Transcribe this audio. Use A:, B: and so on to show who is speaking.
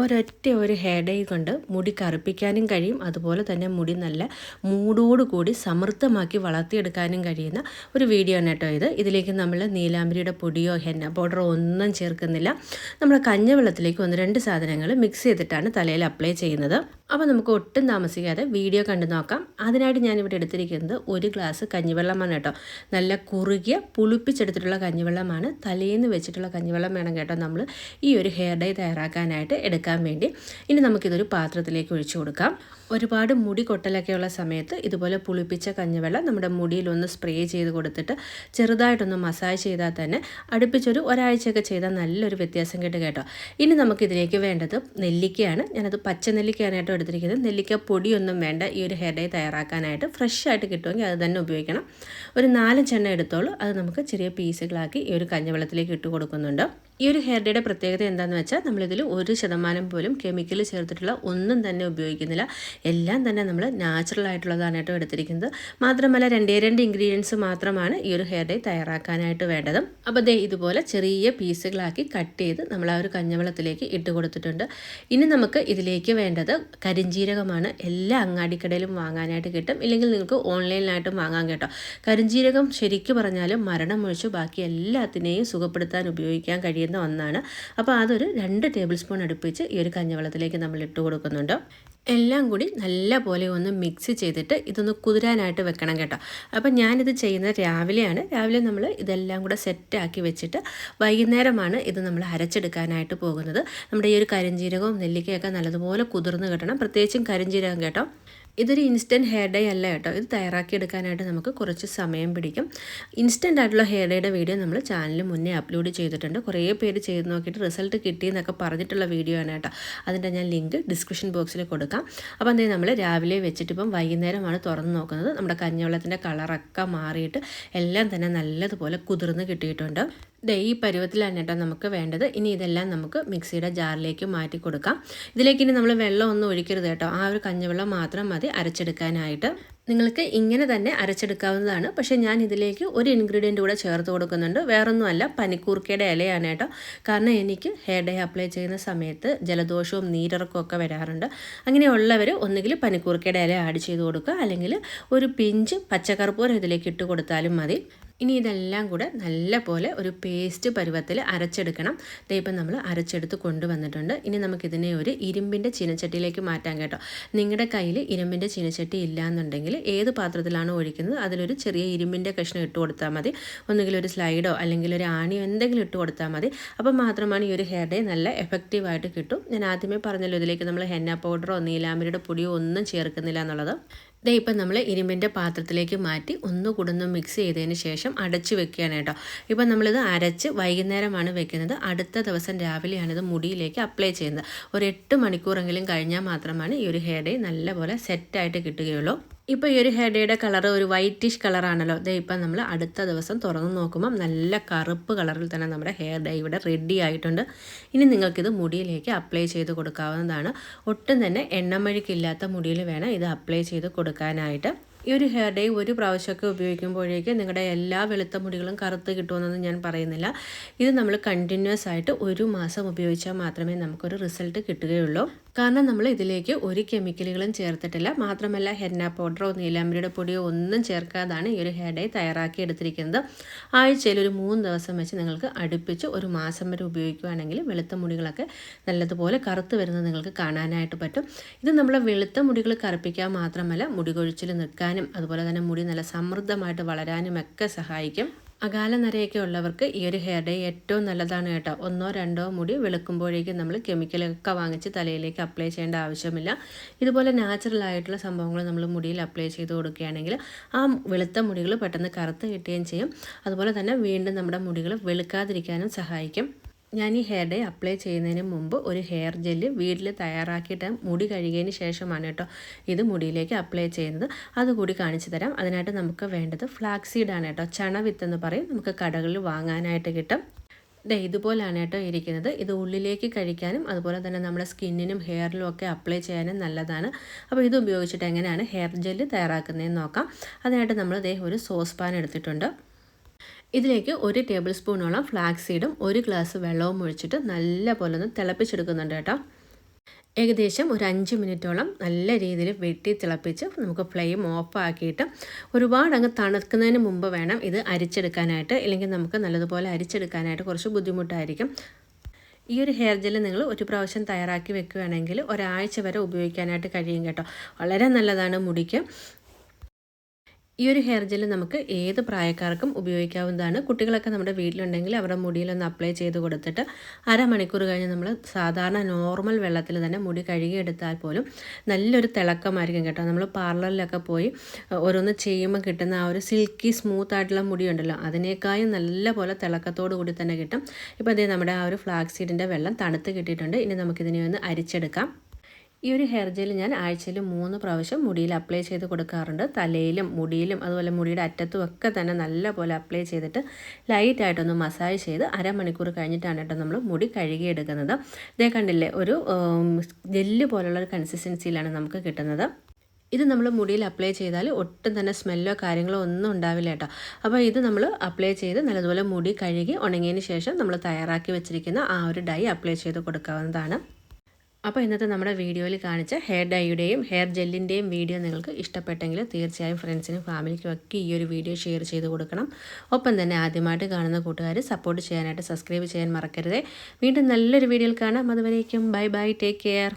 A: ഒരൊറ്റ ഒരു ഹെയർ കൊണ്ട് മുടി കറുപ്പിക്കാനും കഴിയും. അതുപോലെ തന്നെ മുടി നല്ല മൂടോട് കൂടി സമൃദ്ധമാക്കി വളർത്തിയെടുക്കാനും കഴിയുന്ന ഒരു വീഡിയോ ആണ് കേട്ടോ ഇത്. ഇതിലേക്ക് നമ്മൾ നീലാമ്പരിയുടെ പൊടിയോ ഹെന്ന പൗഡറോ ഒന്നും ചേർക്കുന്നില്ല. നമ്മൾ കഞ്ഞവെള്ളത്തിലേക്ക് ഒന്ന് രണ്ട് സാധനങ്ങൾ മിക്സ് ചെയ്തിട്ടാണ് തലയിൽ അപ്ലൈ ചെയ്യുന്നത്. അപ്പോൾ നമുക്ക് ഒട്ടും താമസിക്കാതെ വീഡിയോ കണ്ടു നോക്കാം. അതിനായിട്ട് ഞാനിവിടെ എടുത്തിരിക്കുന്നത് ഒരു ഗ്ലാസ് കഞ്ഞിവെള്ളമാണ് കേട്ടോ. നല്ല കുറുകിയ പുളിപ്പിച്ചെടുത്തിട്ടുള്ള കഞ്ഞിവെള്ളമാണ്. തലേന്ന് വെച്ചിട്ടുള്ള കഞ്ഞിവെള്ളം വേണം കേട്ടോ നമ്മൾ ഈ ഒരു ഹെയർ ഡൈ തയ്യാറാക്കാനായിട്ട് എടുക്കാൻ വേണ്ടി. ഇനി നമുക്കിതൊരു പാത്രത്തിലേക്ക് ഒഴിച്ചു കൊടുക്കാം. ഒരുപാട് മുടി കൊട്ടലൊക്കെയുള്ള സമയത്ത് ഇതുപോലെ പുളിപ്പിച്ച കഞ്ഞിവെള്ളം നമ്മുടെ മുടിയിലൊന്ന് സ്പ്രേ ചെയ്ത് കൊടുത്തിട്ട് ചെറുതായിട്ടൊന്ന് മസാജ് ചെയ്താൽ തന്നെ അടുപ്പിച്ചൊരു ഒരാഴ്ചയൊക്കെ ചെയ്താൽ നല്ലൊരു വ്യത്യാസം കിട്ടും കേട്ടോ. ഇനി നമുക്കിതിലേക്ക് വേണ്ടത് നെല്ലിക്കയാണ്. ഞാനത് പച്ച നെല്ലിക്കയാണ് കേട്ടോ എടുത്തിരിക്കുന്നത്. നെല്ലിക്ക പൊടിയൊന്നും വേണ്ട. ഈ ഒരു ഹെയർ ഡൈ തയ്യാറാക്കാനായിട്ട് ഫ്രഷ് ആയിട്ട് കിട്ടുമെങ്കിൽ അത് തന്നെ ഉപയോഗിക്കണം. ഒരു നാലഞ്ചെണ്ണ എടുത്തോളൂ. അത് നമുക്ക് ചെറിയ പീസുകളാക്കി ഈ ഒരു കഞ്ഞിവെള്ളത്തിലേക്ക് ഇട്ട് കൊടുക്കുന്നുണ്ട്. ഈ ഒരു ഹെയർ ഡേയുടെ പ്രത്യേകത എന്താണെന്ന് വെച്ചാൽ നമ്മളിതിൽ ഒരു ശതമാനം പോലും കെമിക്കൽ ചേർത്തിട്ടുള്ള ഒന്നും തന്നെ ഉപയോഗിക്കുന്നില്ല. എല്ലാം തന്നെ നമ്മൾ നാച്ചുറൽ ആയിട്ടുള്ളതാണ് കേട്ടോ എടുത്തിരിക്കുന്നത്. മാത്രമല്ല രണ്ടേ രണ്ട് ഇൻഗ്രീഡിയൻസ് മാത്രമാണ് ഈ ഒരു ഹെയർ ഡേ തയ്യാറാക്കാനായിട്ട് വേണ്ടത്. അപ്പോൾ ദേ ഇതുപോലെ ചെറിയ പീസുകളാക്കി കട്ട് ചെയ്ത് നമ്മൾ ആ ഒരു കഞ്ഞവെള്ളത്തിലേക്ക് ഇട്ട് കൊടുത്തിട്ടുണ്ട്. ഇനി നമുക്ക് ഇതിലേക്ക് വേണ്ടത് കരിഞ്ജീരകമാണ് എല്ലാ അങ്ങാടിക്കടയിലും വാങ്ങാനായിട്ട് കിട്ടും. ഇല്ലെങ്കിൽ നിങ്ങൾക്ക് ഓൺലൈനിലായിട്ടും വാങ്ങാൻ കേട്ടോ. കരിഞ്ജീരകം ശരിക്കും പറഞ്ഞാലും മരണം ഒഴിച്ച് ബാക്കി എല്ലാത്തിനെയും സുഖപ്പെടുത്താൻ ഉപയോഗിക്കാൻ കഴിയുന്ന ഒന്നാണ്. അപ്പോൾ അതൊരു രണ്ട് ടേബിൾ സ്പൂൺ അടുപ്പിച്ച് ഈ ഒരു കഞ്ഞവെള്ളത്തിലേക്ക് നമ്മൾ ഇട്ട് കൊടുക്കുന്നുണ്ട്. എല്ലാം കൂടി നല്ല പോലെ ഒന്ന് മിക്സ് ചെയ്തിട്ട് ഇതൊന്ന് കുതിരാനായിട്ട് വെക്കണം കേട്ടോ. അപ്പം ഞാനിത് ചെയ്യുന്നത് രാവിലെയാണ്. രാവിലെ നമ്മൾ ഇതെല്ലാം കൂടെ സെറ്റാക്കി വെച്ചിട്ട് വൈകുന്നേരമാണ് ഇത് നമ്മൾ അരച്ചെടുക്കാനായിട്ട് പോകുന്നത്. നമ്മുടെ ഈ ഒരു കരിഞ്ജീരകവും നെല്ലിക്കയൊക്കെ നല്ലതുപോലെ കുതിർന്ന് കിട്ടണം. പ്രത്യേകിച്ചും കരിഞ്ജീരകം കേട്ടോ. ഇതൊരു ഇൻസ്റ്റന്റ് ഹെയർ ഡേ അല്ല കേട്ടോ. ഇത് തയ്യാറാക്കി എടുക്കാനായിട്ട് നമുക്ക് കുറച്ച് സമയം പിടിക്കും. ഇൻസ്റ്റന്റ് ആയിട്ടുള്ള ഹെയർ ഡേയുടെ വീഡിയോ നമ്മൾ ചാനലിൽ മുന്നേ അപ്ലോഡ് ചെയ്തിട്ടുണ്ട്. കുറേ പേര് ചെയ്ത് നോക്കിയിട്ട് റിസൾട്ട് കിട്ടിയെന്നൊക്കെ പറഞ്ഞിട്ടുള്ള വീഡിയോ ആണ് കേട്ടോ. അതിന്റെ ഞാൻ ലിങ്ക് ഡിസ്ക്രിപ്ഷൻ ബോക്സിൽ കൊടുക്കാം. അപ്പോൾ എന്തെങ്കിലും നമ്മൾ രാവിലെ വെച്ചിട്ട് ഇപ്പം വൈകുന്നേരമാണ് തുറന്ന് നോക്കുന്നത്. നമ്മുടെ കഞ്ഞവെള്ളത്തിന്റെ കളറൊക്കെ മാറിയിട്ട് എല്ലാം തന്നെ നല്ലതുപോലെ കുതിർന്ന് കിട്ടിയിട്ടുണ്ട്. ദേ ഈ പരുവത്തിലാണ് കേട്ടോ നമുക്ക് വേണ്ടത്. ഇനി ഇതെല്ലാം നമുക്ക് മിക്സിയുടെ ജാറിലേക്ക് മാറ്റി കൊടുക്കാം. ഇതിലേക്ക് ഇനി നമ്മൾ വെള്ളം ഒന്നും ഒഴിക്കരുത് കേട്ടോ. ആ ഒരു കഞ്ഞവെള്ളം മാത്രം മതി അരച്ചെടുക്കാനായിട്ട്. നിങ്ങൾക്ക് ഇങ്ങനെ തന്നെ അരച്ചെടുക്കാവുന്നതാണ്. പക്ഷേ ഞാൻ ഇതിലേക്ക് ഒരു ഇൻഗ്രീഡിയന്റ് കൂടെ ചേർത്ത് കൊടുക്കുന്നുണ്ട്. വേറൊന്നുമല്ല പനിക്കൂർക്കയുടെ ഇലയാണ് കേട്ടോ. കാരണം എനിക്ക് ഹെയർ ഡേ അപ്ലൈ ചെയ്യുന്ന സമയത്ത് ജലദോഷവും നീരിറക്കവും ഒക്കെ വരാറുണ്ട്. അങ്ങനെയുള്ളവർ ഒന്നുകിൽ പനിക്കൂർക്കയുടെ ഇല ആഡ് ചെയ്ത് കൊടുക്കുക. അല്ലെങ്കിൽ ഒരു പിഞ്ച് പച്ചക്കറുപ്പൂരം ഇതിലേക്ക് ഇട്ട് കൊടുത്താലും മതി. ഇനി ഇതെല്ലാം കൂടെ നല്ല പോലെ ഒരു പേസ്റ്റ് പരുവത്തിൽ അരച്ചെടുക്കണം. ഇപ്പം നമ്മൾ അരച്ചെടുത്ത് കൊണ്ടുവന്നിട്ടുണ്ട്. ഇനി നമുക്കിതിനെ ഒരു ഇരുമ്പിന്റെ ചീനച്ചട്ടിയിലേക്ക് മാറ്റാം കേട്ടോ. നിങ്ങളുടെ കയ്യിൽ ഇരുമ്പിന്റെ ചീനച്ചട്ടി ഇല്ലയെന്നുണ്ടെങ്കിൽ ഏത് പാത്രത്തിലാണോ ഒഴിക്കുന്നത് അതിലൊരു ചെറിയ ഇരുമ്പിന്റെ കഷ്ണം ഇട്ട് കൊടുത്താൽ മതി. ഒന്നുകിൽ ഒരു സ്ലൈഡോ അല്ലെങ്കിൽ ഒരു ആണിയോ എന്തെങ്കിലും ഇട്ട് കൊടുത്താൽ മതി. അപ്പം മാത്രമാണ് ഈ ഒരു ഹെയർ ഡേ നല്ല എഫക്റ്റീവായിട്ട് കിട്ടും. ഞാൻ ആദ്യമേ പറഞ്ഞല്ലോ ഇതിലേക്ക് നമ്മൾ ഹെന്ന പൗഡറോ നീലാമ്പരിയുടെ പൊടിയോ ഒന്നും ചേർക്കുന്നില്ല എന്നുള്ളത്. ദേ ഇപ്പം നമ്മൾ ഇരുമ്പിന്റെ പാത്രത്തിലേക്ക് മാറ്റി ഒന്ന് മിക്സ് ചെയ്തതിന് ശേഷം അടച്ച് വെക്കുകയാണ് കേട്ടോ. ഇപ്പം നമ്മളിത് അരച്ച് വൈകുന്നേരമാണ് വെക്കുന്നത്. അടുത്ത ദിവസം രാവിലെയാണ് ഇത് മുടിയിലേക്ക് അപ്ലൈ ചെയ്യുന്നത്. ഒരു എട്ട് മണിക്കൂറെങ്കിലും കഴിഞ്ഞാൽ മാത്രമാണ് ഈ ഒരു ഹെയർ ഡേ നല്ലപോലെ സെറ്റായിട്ട് കിട്ടുകയുള്ളൂ. ഇപ്പോൾ ഈ ഒരു ഹെഡയുടെ ഡേയുടെ കളർ ഒരു വൈറ്റിഷ് കളറാണല്ലോ ദേ ഇപ്പം നമ്മൾ അടുത്ത ദിവസം തുറന്ന് നോക്കുമ്പം നല്ല കറുപ്പ് കളറിൽ തന്നെ നമ്മുടെ ഹെയർ ഡേ ഇവിടെ റെഡി ആയിട്ടുണ്ട്. ഇനി നിങ്ങൾക്കിത് മുടിയിലേക്ക് അപ്ലൈ ചെയ്ത് കൊടുക്കാവുന്നതാണ്. ഒട്ടും തന്നെ എണ്ണമഴുക്കില്ലാത്ത മുടിയിൽ വേണം ഇത് അപ്ലൈ ചെയ്ത് കൊടുക്കാനായിട്ട്. ഈ ഒരു ഹെയർ ഡേ ഒരു പ്രാവശ്യമൊക്കെ ഉപയോഗിക്കുമ്പോഴേക്കും നിങ്ങളുടെ എല്ലാ വെളുത്ത മുടികളും കറുത്ത് കിട്ടുമെന്നൊന്നും ഞാൻ പറയുന്നില്ല. ഇത് നമ്മൾ കണ്ടിന്യൂസ് ആയിട്ട് ഒരു മാസം ഉപയോഗിച്ചാൽ മാത്രമേ നമുക്കൊരു റിസൾട്ട് കിട്ടുകയുള്ളൂ. കാരണം നമ്മൾ ഇതിലേക്ക് ഒരു കെമിക്കലുകളും ചേർത്തിട്ടില്ല. മാത്രമല്ല ഹെന്ന പൗഡറോ നീലാമ്പരിയുടെ പൊടിയോ ഒന്നും ചേർക്കാതാണ് ഈ ഒരു ഹെയർ ഡേ തയ്യാറാക്കി എടുത്തിരിക്കുന്നത്. ആഴ്ചയിൽ ഒരു മൂന്ന് ദിവസം വെച്ച് നിങ്ങൾക്ക് അടുപ്പിച്ച് ഒരു മാസം വരെ ഉപയോഗിക്കുകയാണെങ്കിൽ വെളുത്ത മുടികളൊക്കെ നല്ലതുപോലെ കറുത്ത് വരുന്നത് നിങ്ങൾക്ക് കാണാനായിട്ട് പറ്റും. ഇത് നമ്മളെ വെളുത്ത മുടികൾ കറുപ്പിക്കാൻ മാത്രമല്ല മുടി കൊഴിച്ചിൽ നിൽക്കാനും അതുപോലെ തന്നെ മുടി നല്ല സമൃദ്ധമായിട്ട് വളരാനും ഒക്കെ സഹായിക്കും. അകാല നരയൊക്കെ ഉള്ളവർക്ക് ഈ ഒരു ഹെയർ ഡേ ഏറ്റവും നല്ലതാണ് കേട്ടോ. ഒന്നോ രണ്ടോ മുടി വെളുക്കുമ്പോഴേക്കും നമ്മൾ കെമിക്കലൊക്കെ വാങ്ങിച്ച് തലയിലേക്ക് അപ്ലൈ ചെയ്യേണ്ട ആവശ്യമില്ല. ഇതുപോലെ നാച്ചുറൽ ആയിട്ടുള്ള സംഭവങ്ങൾ നമ്മൾ മുടിയിൽ അപ്ലൈ ചെയ്ത് കൊടുക്കുകയാണെങ്കിൽ ആ വെളുത്ത മുടികൾ പെട്ടെന്ന് കറുത്ത് കിട്ടുകയും ചെയ്യും. അതുപോലെ തന്നെ വീണ്ടും നമ്മുടെ മുടികൾ വെളുക്കാതിരിക്കാനും സഹായിക്കും. ഞാൻ ഈ ഹെയർ ഡേ അപ്ലൈ ചെയ്യുന്നതിന് മുമ്പ് ഒരു ഹെയർ ജെല്ല് വീട്ടിൽ തയ്യാറാക്കിയിട്ട് മുടി കഴുകിയതിന് ശേഷമാണ് കേട്ടോ ഇത് മുടിയിലേക്ക് അപ്ലൈ ചെയ്യുന്നത്. അതുകൂടി കാണിച്ചു തരാം. അതിനായിട്ട് നമുക്ക് വേണ്ടത് ഫ്ലാക്സീഡാണ് കേട്ടോ. ചണവിത്ത് എന്ന് പറയും. നമുക്ക് കടകളിൽ വാങ്ങാനായിട്ട് കിട്ടും. ദേ ഇതുപോലാണ് കേട്ടോ ഇരിക്കുന്നത്. ഇത് ഉള്ളിലേക്ക് കഴിക്കാനും അതുപോലെ തന്നെ നമ്മുടെ സ്കിന്നിനും ഹെയറിലും ഒക്കെ അപ്ലൈ ചെയ്യാനും നല്ലതാണ്. അപ്പോൾ ഇത് ഉപയോഗിച്ചിട്ട് എങ്ങനെയാണ് ഹെയർ ജെല്ല് തയ്യാറാക്കുന്നതെന്ന് നോക്കാം. അതിനായിട്ട് നമ്മൾ ദേ ഒരു സോസ് പാൻ എടുത്തിട്ടുണ്ട്. ഇതിലേക്ക് ഒരു ടേബിൾ സ്പൂണോളം ഫ്ലാക്സ് സീഡും ഒരു ഗ്ലാസ് വെള്ളവും ഒഴിച്ചിട്ട് നല്ല പോലെ ഒന്ന് തിളപ്പിച്ചെടുക്കുന്നുണ്ട് കേട്ടോ. ഏകദേശം ഒരു അഞ്ച് മിനിറ്റോളം നല്ല രീതിയിൽ വെട്ടി തിളപ്പിച്ച് നമുക്ക് ഫ്ലെയിം ഓഫാക്കിയിട്ട് ഒരുപാട് അങ്ങ് തണുക്കുന്നതിന് മുമ്പ് വേണം ഇത് അരിച്ചെടുക്കാനായിട്ട്. ഇല്ലെങ്കിൽ നമുക്ക് നല്ലതുപോലെ അരിച്ചെടുക്കാനായിട്ട് കുറച്ച് ബുദ്ധിമുട്ടായിരിക്കും. ഈ ഒരു ഹെയർ ജെല്ല് നിങ്ങൾ ഒരു പ്രാവശ്യം തയ്യാറാക്കി വെക്കുകയാണെങ്കിൽ ഒരാഴ്ച വരെ ഉപയോഗിക്കാനായിട്ട് കഴിയും കേട്ടോ. വളരെ നല്ലതാണ് മുടിക്ക്. ഈ ഒരു ഹെയർ ജെല്ല് നമുക്ക് ഏത് പ്രായക്കാർക്കും ഉപയോഗിക്കാവുന്നതാണ്. കുട്ടികളൊക്കെ നമ്മുടെ വീട്ടിലുണ്ടെങ്കിൽ അവരുടെ മുടിയിലൊന്ന് അപ്ലൈ ചെയ്ത് കൊടുത്തിട്ട് അരമണിക്കൂർ കഴിഞ്ഞ് നമ്മൾ സാധാരണ നോർമൽ വെള്ളത്തിൽ തന്നെ മുടി കഴുകിയെടുത്താൽ പോലും നല്ലൊരു തിളക്കമായിരിക്കും കേട്ടോ. നമ്മൾ പാർലറിലൊക്കെ പോയി ഓരോന്ന് ചെയ്യുമ്പോൾ കിട്ടുന്ന ആ ഒരു സിൽക്കി സ്മൂത്ത് ആയിട്ടുള്ള മുടിയുണ്ടല്ലോ അതിനേക്കാളും നല്ല പോലെ തിളക്കത്തോടു കൂടി തന്നെ കിട്ടും. ഇപ്പോൾ അതേ നമ്മുടെ ആ ഒരു ഫ്ലാക്സ് സീഡിന്റെ വെള്ളം തണുത്ത് കിട്ടിയിട്ടുണ്ട്. ഇനി നമുക്കിതിനെ ഒന്ന് അരിച്ചെടുക്കാം. ഈ ഒരു ഹെയർ ജെൽ ഞാൻ ആഴ്ചയിൽ മൂന്ന് പ്രാവശ്യം മുടിയിൽ അപ്ലൈ ചെയ്ത് കൊടുക്കാറുണ്ട്. തലയിലും മുടിയിലും അതുപോലെ മുടിയുടെ അറ്റത്തും ഒക്കെ തന്നെ നല്ലപോലെ അപ്ലൈ ചെയ്തിട്ട് ലൈറ്റായിട്ടൊന്ന് മസാജ് ചെയ്ത് അരമണിക്കൂർ കഴിഞ്ഞിട്ടാണ് കേട്ടോ നമ്മൾ മുടി കഴുകിയെടുക്കുന്നത്. ഇതേ കണ്ടില്ലേ ഒരു ജെല്ല് പോലുള്ള ഒരു കൺസിസ്റ്റൻസിയിലാണ് നമുക്ക് കിട്ടുന്നത്. ഇത് നമ്മൾ മുടിയിൽ അപ്ലൈ ചെയ്താൽ ഒട്ടും തന്നെ സ്മെല്ലോ കാര്യങ്ങളോ ഒന്നും ഉണ്ടാവില്ല കേട്ടോ. അപ്പോൾ ഇത് നമ്മൾ അപ്ലൈ ചെയ്ത് നല്ലതുപോലെ മുടി കഴുകി ഉണങ്ങിയതിന് ശേഷം നമ്മൾ തയ്യാറാക്കി വെച്ചിരിക്കുന്ന ആ ഒരു ഡൈ അപ്ലൈ ചെയ്ത് കൊടുക്കാവുന്നതാണ്. അപ്പോൾ ഇന്നത്തെ നമ്മുടെ വീഡിയോയിൽ കാണിച്ച ഹെയർ ഡൈയുടെയും ഹെയർ ജെല്ലിന്റെയും വീഡിയോ നിങ്ങൾക്ക് ഇഷ്ടപ്പെട്ടെങ്കിൽ തീർച്ചയായും ഫ്രണ്ട്സിനും ഫാമിലിക്കും ഒക്കെ ഈ ഒരു വീഡിയോ ഷെയർ ചെയ്ത് കൊടുക്കണം. ഒപ്പം തന്നെ ആദ്യമായിട്ട് കാണുന്ന കൂട്ടുകാർ സപ്പോർട്ട് ചെയ്യാനായിട്ട് സബ്സ്ക്രൈബ് ചെയ്യാൻ മറക്കരുത്. വീണ്ടും നല്ലൊരു വീഡിയോയിൽ കാണാം. അതുവരേക്കും ബൈ ബൈ ടേക്ക് കെയർ